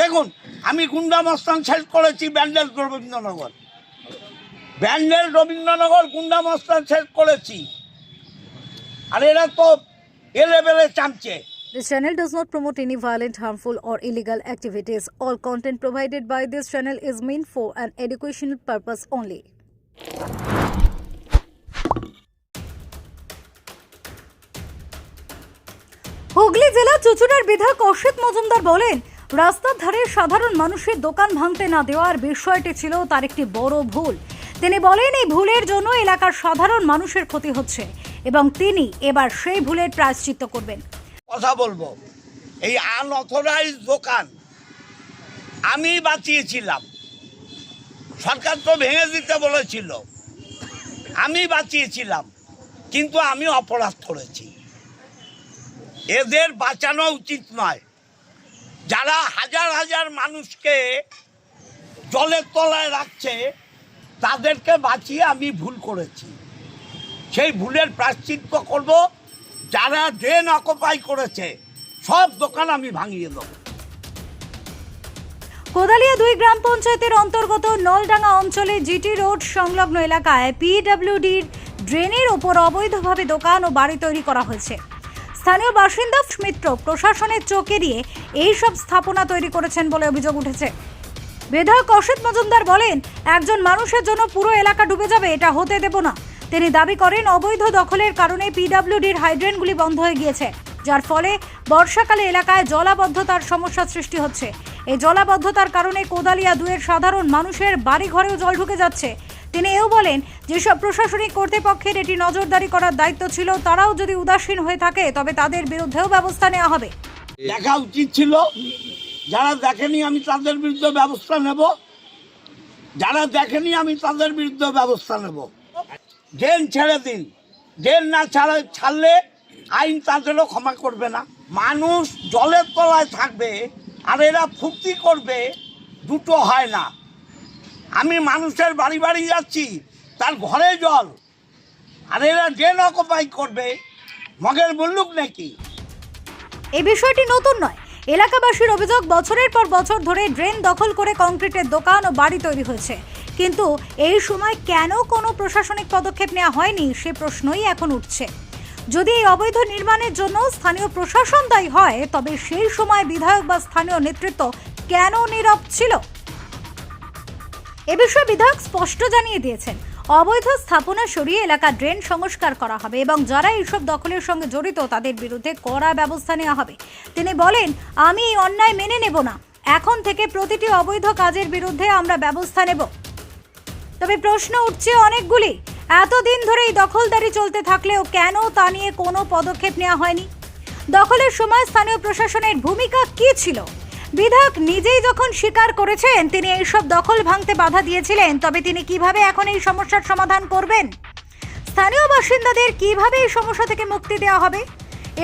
দেখুন আমি গুন্ডামস্তান শেষ করেছি ব্যান্ডেল রবীন্দ্রনগর ব্যান্ডেল রবীন্দ্রনগর গুন্ডামস্তান শেষ করেছি আর এরা তো এ লেভেলে চামচে This channel does not promote any violent, harmful, or illegal activities. All content provided by this channel is meant for an educational purpose only. Hooghly জেলা চুচুড়ার বিধায়ক অসিত মজুমদার বলেন রাস্তার ধারে সাধারণ মানুষের দোকান ভাঙতে না দেওয়ার বিষয়টি ছিল তার একটি বড় ভুল। তিনি বলেন, এই ভুলের জন্য এলাকার সাধারণ মানুষের ক্ষতি হচ্ছে এবং তিনি এবার সেই ভুলের প্রায়শ্চিত্ত করবেন। কথা বলব, এই আনঅথরাইজ দোকান আমি বাঁচিয়েছিলাম। সরকার তো ভেঙে দিতে বলেছিল, আমি বাঁচিয়েছিলাম, কিন্তু আমি অপরাধ করেছি। এদের বাঁচানো উচিত নয়। যারা হাজার হাজার মানুষকে জলের তলায় রাখছে, তাদেরকে বাঁচিয়ে আমি ভুল করেছি। সেই ভুলের প্রাশ্চিত্য করব, যারা ড্রেন অকুপাই করেছে, সব দোকান আমি ভাঙিয়ে দেবো। কোদালিয়া দুই গ্রাম পঞ্চায়েতের অন্তর্গত নলডাঙ্গা অঞ্চলে জিটি রোড সংলগ্ন এলাকায় পিডব্লিউডির ড্রেনের ওপর অবৈধভাবে দোকান ও বাড়ি তৈরি করা হয়েছে। স্থানীয় বাসিন্দা মিত্র প্রশাসনের চোখ এড়িয়ে এই সব স্থাপনা তৈরি করেছেন বলে অভিযোগ উঠেছে। বিধায়ক অসিত মজুমদার বলেন, একজন মানুষের জন্য পুরো এলাকা ডুবে যাবে, এটা হতে দেব না। তিনি দাবি করেন, অবৈধ দখলের কারণে পিডব্লিউডির হাইড্রেনগুলি বন্ধ হয়ে গিয়েছে, যার ফলে বর্ষাকালে এলাকায় জলাবদ্ধতার সমস্যা সৃষ্টি হচ্ছে। এই জলাবদ্ধতার কারণে কোদালিয়া দুয়ের সাধারণ মানুষের বাড়ি ঘরেও জল ঢুকে যাচ্ছে। তিনি এও বলেন, যেসব প্রশাসনিক কর্তৃপক্ষের এটি নজরদারি করার দায়িত্ব ছিল, তারাও যদি উদাসীন হয়ে থাকে, তবে তাদের বিরুদ্ধেও ব্যবস্থা নেওয়া হবে। দেখা উচিত ছিল, যারা দেখেনি আমি তাদের বিরুদ্ধে ব্যবস্থা নেব। যারা দেখেনি আমি তাদের বিরুদ্ধে ব্যবস্থা নেব। ড্রেন ছেড়ে দিন। ড্রেন না ছাড়া ছাড়লে আইন তাদেরও ক্ষমা করবে না। মানুষ জলের তলায় থাকবে আর এরা ফুর্তি করবে, দুটো হয় না। আমি মানুষের বাড়ি বাড়ি যাচ্ছি, তার ঘরে জল। আর এরা ড্রেন অকুপাই করবে, মগের মুল্লুক নাকি? এই বিষয়টি নতুন নয়। এলাকাবাসীর অভিযোগ, বছরের পর বছর ধরে ড্রেন দখল করে কংক্রিটের দোকান ও বাড়ি তৈরি হয়েছে। কিন্তু এই সময় কেন কোনো প্রশাসনিক পদক্ষেপ নেওয়া হয়নি, সে প্রশ্নই এখন উঠছে। যদি এই অবৈধ নির্মাণের জন্য স্থানীয় প্রশাসন দায়ী হয়, তবে সেই সময় বিধায়ক বা স্থানীয় নেতৃত্ব কেন নীরব ছিল? এ বিষয়ে বিধায়ক স্পষ্ট জানিয়ে দিয়েছেন, অবৈধ স্থাপনা সরিয়ে এলাকা ড্রেন সংস্কার করা হবে এবং যারা এইসব দখলের সঙ্গে জড়িত তাদের বিরুদ্ধে কড়া ব্যবস্থা নেওয়া হবে। তিনি বলেন, আমি এই অন্যায় মেনে নেব না। এখন থেকে প্রতিটি অবৈধ কাজের বিরুদ্ধে আমরা ব্যবস্থা নেব। তবে প্রশ্ন উঠছে অনেকগুলি। এতদিন ধরে এই দখলদারি চলতে থাকলেও কেন তা নিয়ে কোনো পদক্ষেপ নেওয়া হয়নি? দখলের সময় স্থানীয় প্রশাসনের ভূমিকা কী ছিল? বিধায়ক নিজেই যখন স্বীকার করেছেন, তিনি এইসব দখল ভাঙতে বাধা দিয়েছিলেন। তবে তিনি কীভাবে এখন এই সমস্যার সমাধান করবেন? স্থানীয় বাসিন্দাদের কীভাবে এই সমস্যা থেকে মুক্তি দেওয়া হবে?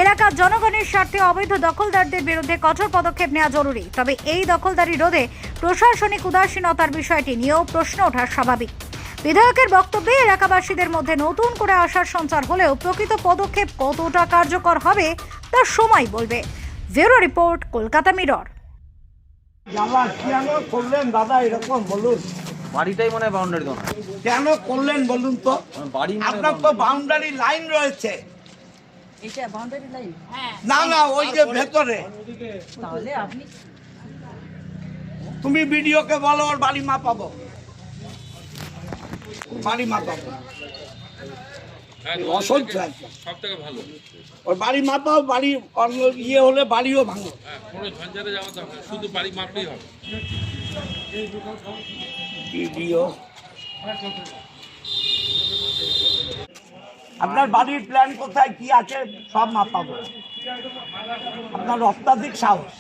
এলাকার জনগণের স্বার্থে অবৈধ দখলদারদের বিরুদ্ধে কঠোর পদক্ষেপ নেওয়া জরুরি। তবে এই দখলদারি রোধে প্রশাসনিক উদাসীনতার বিষয়টি নিয়েও প্রশ্ন ওঠা স্বাভাবিক। বিধায়কের বক্তব্যে এলাকাবাসীদের মধ্যে নতুন করে আশার সঞ্চার হলেও প্রকৃত পদক্ষেপ কতটা কার্যকর হবে, তা সময় বলবে। Bureau report, Kolkata Mirror. জ্বালা কেন করলেন দাদা? এরকম বলুন। বাড়িটাই মনে হয় বাউন্ডারি দোকান কেন করলেন বলুন তো? বাড়ি আপনার তো বাউন্ডারি লাইন রয়েছে। লাইন না না ওই যে ভেতরে। তাহলে আপনি তুমি ভিডিওকে বলো ওর বাড়ি মাপাবো। বাড়ি মাপাবো। অসহ্য ওর বাড়ি মাপাও বাড়ি অন্য ইয়ে হলে বাড়িও ভাঙো। হ্যাঁ শুধু বাড়ি মাপলেই হবে। আপনার বাড়ির প্ল্যান কোথায় কি আছে সব মাপাবো। আপনার অত্যাধিক সাহস।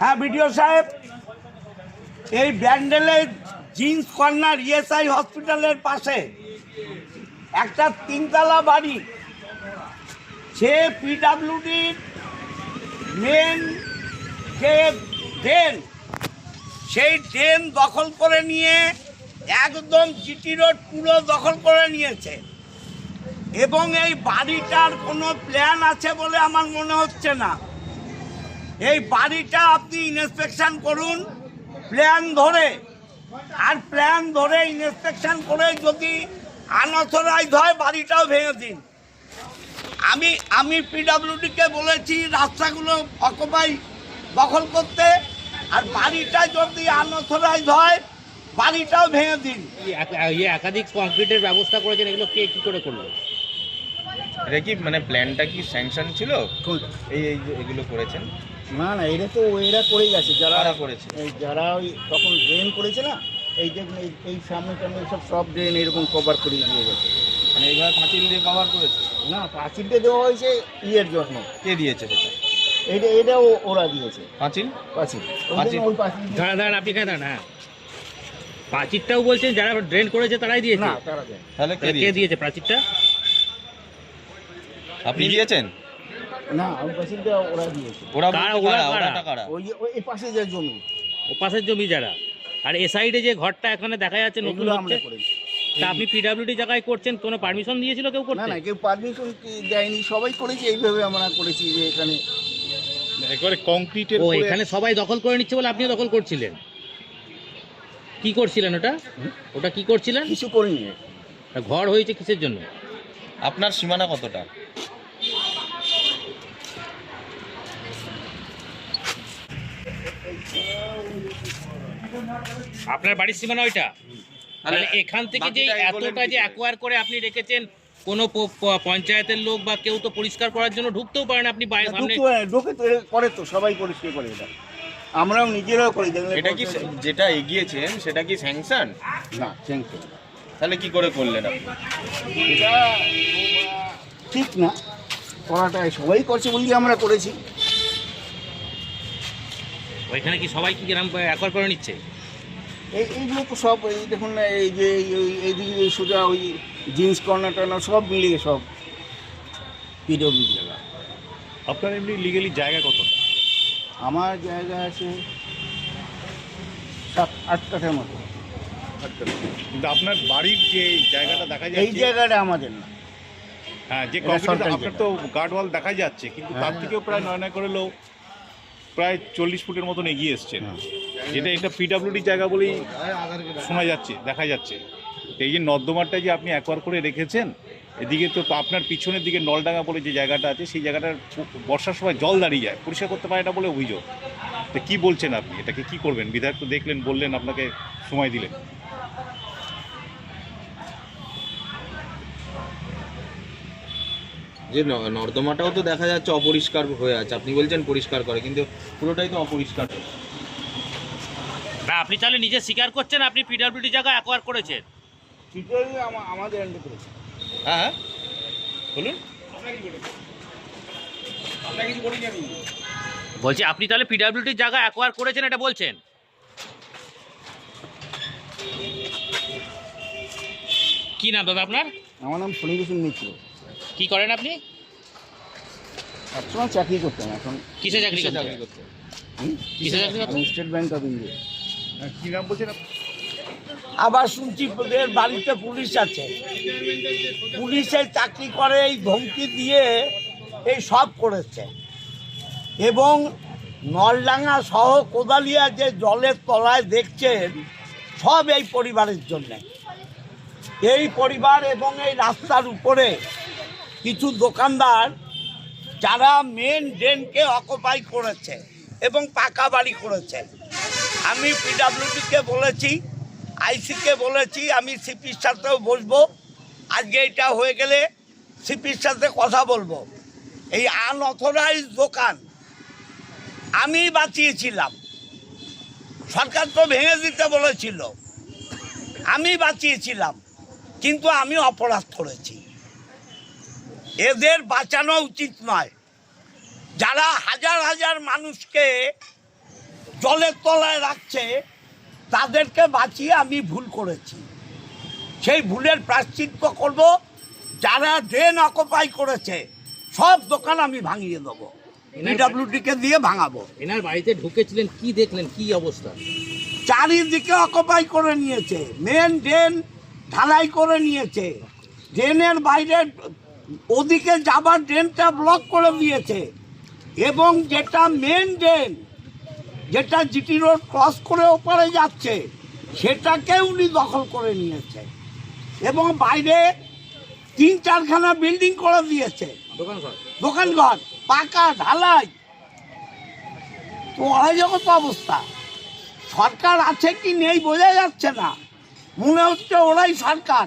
হ্যাঁ বিডিও সাহেব এই ব্যান্ডেলের জিন্স কর্নার ইএসআই হসপিটালের পাশে। একটা তিনতলা বাড়ি। সে পিডাব্লিউডির মেন যে ড্রেন, সেই ড্রেন দখল করে নিয়ে একদম জিটি রোড পুরো দখল করে নিয়েছে। এবং এই বাড়িটার কোনো প্ল্যান আছে বলে আমার মনে হচ্ছে না। এই বাড়িটা আপনি ইন্সপেকশন করুন প্ল্যান ধরে আর প্ল্যান ধরে ইন্সপেকশন করে যদি আনঅথরাইজ হয় বাড়িটাও ভেঙে দিন। আমি আমি পিডাব্লিউডিকে বলেছি রাস্তাগুলো অকুপাই দখল করতে আর বাড়িটা যদি আনঅথরাইজ হয় বাড়িটাও ভেঙে দিন। ইয়ে একাধিক কংক্রিটের ব্যবস্থা করেছেন এগুলো কে কি করে করল? এটা কি মানে প্ল্যানটা কি স্যাংশন ছিল? এই এই যে এগুলো করেছেন? না না এটা তো এরা করেই গেছে যারা কারা করেছে? এই যারা ওই তখন ড্রেন করেছে না এই দেখুন এই এই সামনে টামনে সব সব ড্রেন এরকম কভার করে দিয়ে গেছে। মানে এইভাবে পাঁচিল দিয়ে কভার করেছে? না পাঁচিলটা দেওয়া হয়েছে ইয়ের জন্য। কে দিয়েছে সেটা? এটা এটাও ওরা দিয়েছে। পাঁচিল? পাঁচিল। পাঁচিল? দেখুন ওই পাঁচিল দিয়ে- দাঁড়া দাঁড়ান আপনি কেন হ্যাঁ। প্রাচীরটাও বলছেন যারা ড্রেন করেছে তারাই দিয়েছে? না তারা দেয় তাহলে কে কে দিয়েছে? দিয়েছে প্রাচীরটা আপনি দিয়েছেন? না ওই ওরা দিয়েছে। ওরা কারা, বলতে ওরা কারা? কারা? কারা? ওই ওই এই পাশে যে জমি। ও পাশের জমি যারা। আর এ সাইডে যে ঘরটা এখানে দেখা যাচ্ছে নতুন এগুলো আমরা হচ্ছে করেছি। তা আপনি পিডাব্লিউডি জায়গায় করছেন কোনো পারমিশন দিয়েছিল কেউ না করতে? না কেউ পারমিশন দেয়নি সবাই করেছে এইভাবে আমরা করেছি যে এখানে। একবারে কংক্রিটের ও এখানে সবাই দখল করে নিচ্ছে বলে আপনিও দখল করছিলেন। কি করছিলেন ওটা? ওটা কি করছিলেন? কিছু করিনি। ঘর হয়েছে কিসের জন্য? আপনার সীমানা কতটা? আপনার বাড়ির সীমানা ওইটা? এখান থেকে যে এতটা যে অ্যাকোয়ার করে আপনি রেখেছেন কোনো পঞ্চায়েতের লোক বা কেউ তো পরিষ্কার করার জন্য ঢুকতেও পারেন আপনি বাইরে সামনে ঢুকে তো করে তো সবাই পরিষ্কার করে এটা। আমরাও নিজেরাও করি এটা কি যেটা এগিয়েছেন সেটা কি স্যাংশন? না থ্যাংক ইউ তাহলে কি করে করলেন আপনি? এটা ঠিক না করাটা সবাই করছে বলি আমরা করেছি। ওইখানে কি সবাই কি গ্রাম অ্যাকোয়ার করে নিচ্ছে? এই এইগুলো তো সব এই দেখুন না এই যে এই- এই- এইদিকে এই সোজা ওই জিন্স কর্নার টর্নার সব মিলিয়ে সব পিডব্লিউ জায়গা। আপনার এমনি লিগালি জায়গা কত? আমার জায়গা আছে সাত আট কাঠার মতো কিন্তু আপনার বাড়ির যে জায়গাটা দেখা যায় এই জায়গাটা আমাদের না। হ্যাঁ যে আপনার তো গার্ড ওয়াল দেখা যাচ্ছে কিন্তু তার হ্যাঁ। থেকেও প্রায় নয় নয় করে লোক প্রায় চল্লিশ ফুটের মতন এগিয়ে এসছেন হ্যাঁ। যেটা এটা পিডাব্লিউডি জায়গা বলেই শোনা যাচ্ছে দেখা যাচ্ছে। এই যে নর্দমাটা যে আপনি একবার করে রেখেছেন এদিকে তো আপনার পিছনের দিকে নলডাঙ্গা বলে যে জায়গাটা আছে সেই জায়গাটার বর্ষার সময় জল দাঁড়িয়ে যায় পরিষ্কার করতে পারে না বলে অভিযোগ। তো কী বলছেন আপনি? এটাকে কি করবেন? বিধায়ক তো দেখলেন বললেন আপনাকে সময় দিলেন। যে নর্দমাটাও তো দেখা যাচ্ছে অপরিষ্কার হয়ে আছে। আপনি বলছেন পরিষ্কার করে কিন্তু পুরোটাই তো অপরিষ্কার। না আপনি তাহলে নিজে স্বীকার করছেন আপনি পিডাব্লিউডি জায়গা অ্যাকোয়ার করেছেন? আমাদের হ্যাঁ হ্যাঁ। বলুন। বলছি? আপনি তাহলে পিডাব্লিউডি জায়গা অ্যাকোয়ার করেছেন এটা বলছেন? কি নাম দাদা আপনার? আমার নাম শনিভূষণ মিত্র। কি করেন আপনি? সবসময় চাকরি করতাম এখন কিসে চাকরি করছেন হুম? কিসে চাকরি করতেন? আমি স্টেট ব্যাংক অফ ইন্ডিয়া কি নাম বলছেন আপনি? আবার শুনছি ওদের বাড়িতে পুলিশ আছে। পুলিশের চাকরি করে এই ধমকি দিয়ে এই সব করেছে। এবং নলডাঙ্গা সহ কোদালিয়া যে জলের তলায় দেখছেন সব এই পরিবারের জন্যে। এই পরিবার এবং এই রাস্তার উপরে কিছু দোকানদার যারা মেন ড্রেনকে অকুপাই করেছে এবং পাকা বাড়ি করেছে। আমি পিডাব্লিউডিকে বলেছি আইসিকে বলেছি, আমি সিপির সাথেও বসবো। আজকে এটা হয়ে গেলে সিপির সাথে কথা বলব। এই আনঅথরাইজ দোকান আমি বাঁচিয়েছিলাম। সরকার তো ভেঙে দিতে বলেছিল। আমি বাঁচিয়েছিলাম, কিন্তু আমি অপরাধ করেছি। এদের বাঁচানো উচিত নয়। যারা হাজার হাজার মানুষকে জলের তলায় রাখছে তাদেরকে বাঁচিয়ে আমি ভুল করেছি। সেই ভুলের প্রাশ্চিত্য করব যারা ড্রেন অকুপাই করেছে সব দোকান আমি ভাঙিয়ে দেবো। পিডাব্লিউডিকে দিয়ে ভাঙাবো। এনার বাড়িতে ঢুকেছিলেন কি দেখলেন কি অবস্থা? চারিদিকে অকুপাই করে নিয়েছে মেন ড্রেন ঢালাই করে নিয়েছে। ড্রেনের বাইরে ওদিকে যাবার ড্রেনটা ব্লক করে দিয়েছে। এবং যেটা মেন ড্রেন যেটা জিটি রোড ক্রস করে ওপারে যাচ্ছে সেটাকে উনি দখল করে নিয়েছে। এবং বাইরে তিন চারখানা বিল্ডিং করে দিয়েছে। দোকান ঘর দোকানঘর পাকা ঢালাই। তো অরাজকত অবস্থা। সরকার আছে কি নেই বোঝা যাচ্ছে না। মনে হচ্ছে ওরাই সরকার।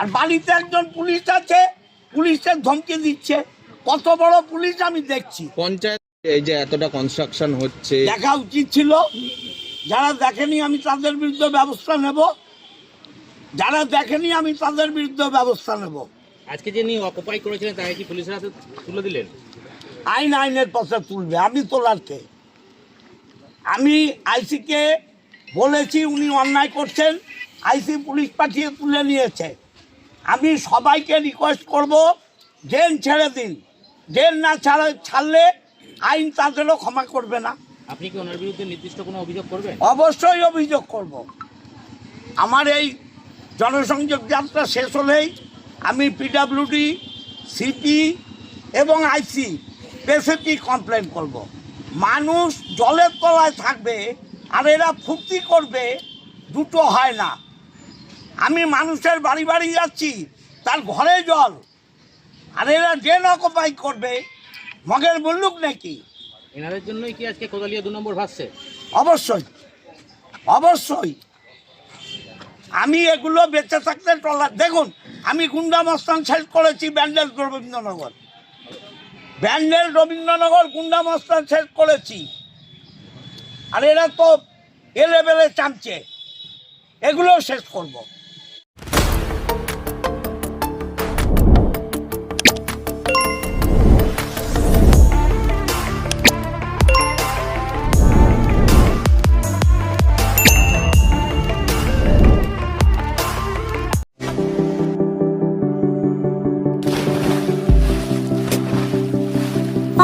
আর বাড়িতে একজন পুলিশ আছে পুলিশের ধমকি দিচ্ছে। কত বড় পুলিশ আমি দেখছি। পঞ্চায়েত এই যে এতটা কনস্ট্রাকশন হচ্ছে। দেখা উচিত ছিল। যারা দেখেনি আমি তাদের বিরুদ্ধে ব্যবস্থা নেব। যারা দেখেনি আমি তাদের বিরুদ্ধে ব্যবস্থা নেব। আজকে যে নিয়ে অকুপাই করেছিলেন তাকে কি পুলিশের হাতে তুলে দিলেন? আইন আইনের পথে তুলবে। আমি তোলার কে আমি আইসিকে বলেছি উনি অন্যায় করছেন। আইসি পুলিশ পাঠিয়ে তুলে নিয়েছে। আমি সবাইকে রিকোয়েস্ট করব জেল ছেড়ে দিন। জেল না ছাড়া ছাড়লে আইন তাদেরও ক্ষমা করবে না। আপনি কি ওনার বিরুদ্ধে নির্দিষ্ট কোনো অভিযোগ করবেন? অবশ্যই অভিযোগ করব। আমার এই জনসংযোগ যাত্রা শেষ হলেই আমি পিডাব্লিউডি সিপি এবং আইসি স্পেসিফিক কমপ্লেন করব। মানুষ জলের তলায় থাকবে আর এরা ফুর্তি করবে দুটো হয় না। আমি মানুষের বাড়ি বাড়ি যাচ্ছি তার ঘরে জল। আর এরা ড্রেন অকুপাই করবে মগের মুল্লুক নাকি? এনাদের জন্যই কি আজকে কোদালিয়া দু নম্বর ভাসছে? অবশ্যই অবশ্যই। আমি এগুলো বেঁচে থাকতে ট্রলার দেখুন আমি গুন্ডামস্তান শেষ করেছি ব্যান্ডেল রবীন্দ্রনগর। ব্যান্ডেল রবীন্দ্রনগর গুন্ডামস্তান শেষ করেছি। আর এরা তো এ লেভেলে চামচে। এগুলো শেষ করব।